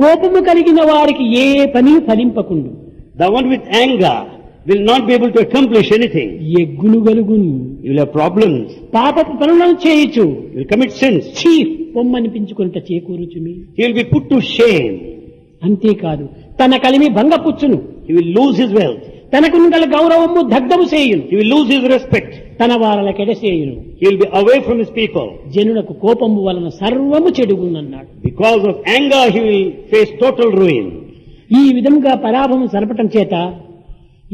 కోపము కలిగిన వారికి ఏ పని ఫలింపకుండా. The one with anger will not be able to accomplish anything ఎగ్గులు గలుగు విల్ ప్రాబ్లమ్స్ పాపపు పనులను చేయొచ్చు విల్ కమిట్ సెన్స్ చీఫ్ బొమ్మనిపించుకుంట చేకూరుచు మీ will be put to shame అంతేకాదు తన కలిమి భంగపుచ్చును. He will lose his wealth తనకు గల గౌరవము దగ్ధము చేయును. He will lose his respect తన వారల కెడసేయును he will be away from his people జనులకు కోపము వలన సర్వము చెడుగునన్నాడు because of anger he will face total ruin ఈ విధంగా పరాభవం సరపటం చేత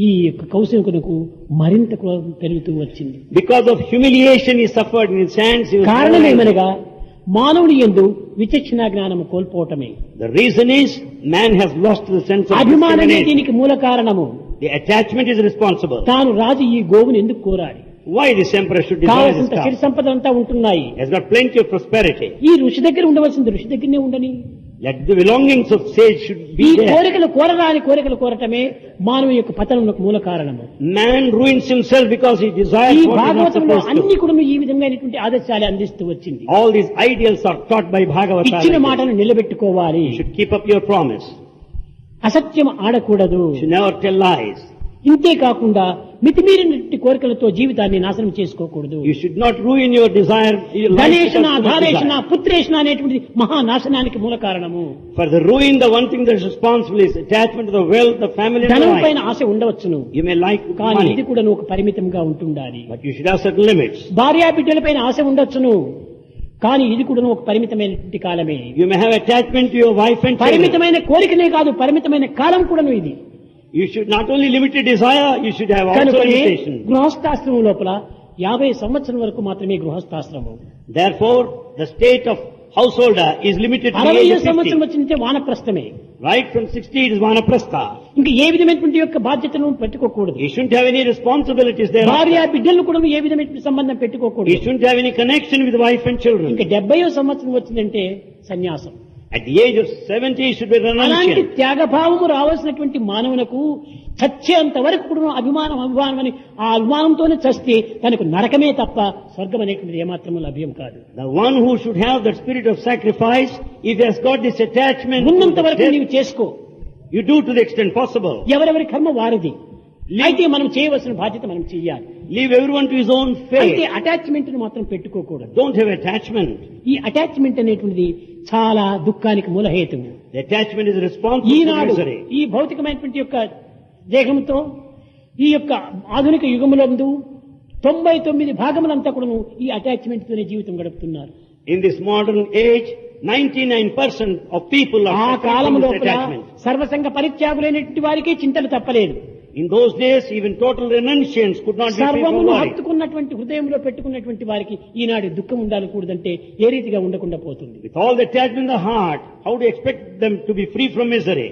ఈ యొక్క కౌశికునకు మరింత క్రోధం పెరుగుతూ వచ్చింది. బికాస్ ఆఫ్ హ్యూమిలియేషన్ ఈ సఫర్డ్ ఇన్ సాండ్స్ కారణమేమనగా మానవుడి ఎందు విచక్షణ జ్ఞానము కోల్పోవటమే. The reason is man has lost the sense అభిమానమే దీనికి మూల కారణము. The attachment is responsible. తాను రాజు ఈ గోవును ఎందుకు కోరాలి Why this emperor should desire his కావలసిన సిరి cow? సంపదలంతా ఉంటున్నాయి He has got plenty of prosperity. ఈ ఋషి దగ్గర ఉండవలసింది ఋషి దగ్గరనే ఉండని Let the belongings of sage should ఈ be there. కోరికలు కోరరాని కోరికలు కోరటమే మానవ యొక్క పతనములకు మూల కారణము Man ruins himself because he desires ఈ what he is not భాగవతంలో supposed అన్ని to. కూడా ఈ విధమైనటువంటి ఆదర్శాలు అందిస్తూ వచ్చింది All these ideals are taught by Bhagavata. ఇచ్చిన మాటను నిలబెట్టుకోవాలి You should keep up your promise. అసత్యం ఆడకూడదు. ఇంతే కాకుండా మితిమీరినటువంటి కోరికలతో జీవితాన్ని నాశనం చేసుకోకూడదు. You should not ruin your desire గణేషణ ధారేషణ పుత్రేషణ అనేటువంటి మహా నాశనానికి మూల కారణము. For the ruin the one thing responsible responsibility attachment the wealth the family ధనం పైన ఆశ ఉండవచ్చును. యు మే లైక్ కానీ ఇది కూడా ఒక పరిమితంగా ఉంటుండాలి. But you should have certain limits భార్యా బిడ్డల పైన ఆశ ఉండొచ్చును కానీ ఇది కూడా ఒక పరిమితమైనటువంటి కాలమే. You may have attachment your wife and పరిమితమైన కోరికనే కాదు పరిమితమైన కాలం కూడాను ఇది. You should not only limited desire you should have also limitation గృహస్థాశ్రమం లోపల యాభై సంవత్సరం వరకు మాత్రమే గృహస్థాశ్రమం. Therefore the state of household is limited సంవత్సరం సంవత్సరం వచ్చినట్టే వానప్రస్థమే. Right from sixty it is వానప్రస్థ. ఇంకా ఏ విధమైనటువంటి యొక్క బాధ్యతను పెట్టుకోకూడదు. He shouldn't have any responsibilities they భార్య బిడ్డలు కూడా ఏ విధమైన సంబంధం పెట్టుకోకూడదు. He shouldn't have any connection with wife and children ఇంకా డెబ్బై సంవత్సరం వచ్చిందంటే సన్యాసం. At the age of 70 you should be అలాంటి renunciant. త్యాగభావము రావాల్సినటువంటి మానవునకు చచ్చేంత వరకు కూడా అభిమానం అభిమానం అని ఆ అభిమానంతోనే చస్తే తనకు నరకమే తప్ప స్వర్గం అనేటువంటిది ఏమాత్రము లభ్యం కాదు The one who should have that spirit of sacrifice, if he has got this attachment, to ఉన్నంత వరకు నీవు చేసుకో you do to the extent possible. ఎవరెవరి కర్మ వారిది అయితే మనం చేయవలసిన బాధ్యత మనం Leave everyone to his own అయితే fate. అటాచ్మెంట్ను మాత్రం పెట్టుకోకూడదు Don't have attachment. ఈ అటాచ్మెంట్ అనేటువంటిది చాలా దుఃఖానికి మూలహేతువు attachment is responsible for ఈనాడు. ఈ భౌతికమైనటువంటి యొక్క దేహంతో ఈ యొక్క ఆధునిక యుగములందు తొంభై తొమ్మిది భాగములంతా కూడా ఈ అటాచ్మెంట్ తోనే జీవితం గడుపుతున్నారు In this modern age, 99% of people ఆ are suffering column from this లోపల attachment. సర్వసంగ పరిత్యాగులైనటువంటి వారికి చింతలు తప్పలేదు In those days, even total renunciants could not be free from సర్వమును. హత్తుకున్నటువంటి హృదయంలో పెట్టుకున్నటువంటి వారికి ఈనాడు దుఃఖం ఉండాలకూడదంటే ఏ రీతిగా ఉండకుండా పోతుంది With all the attachment in the heart, how do you expect them to be free from misery?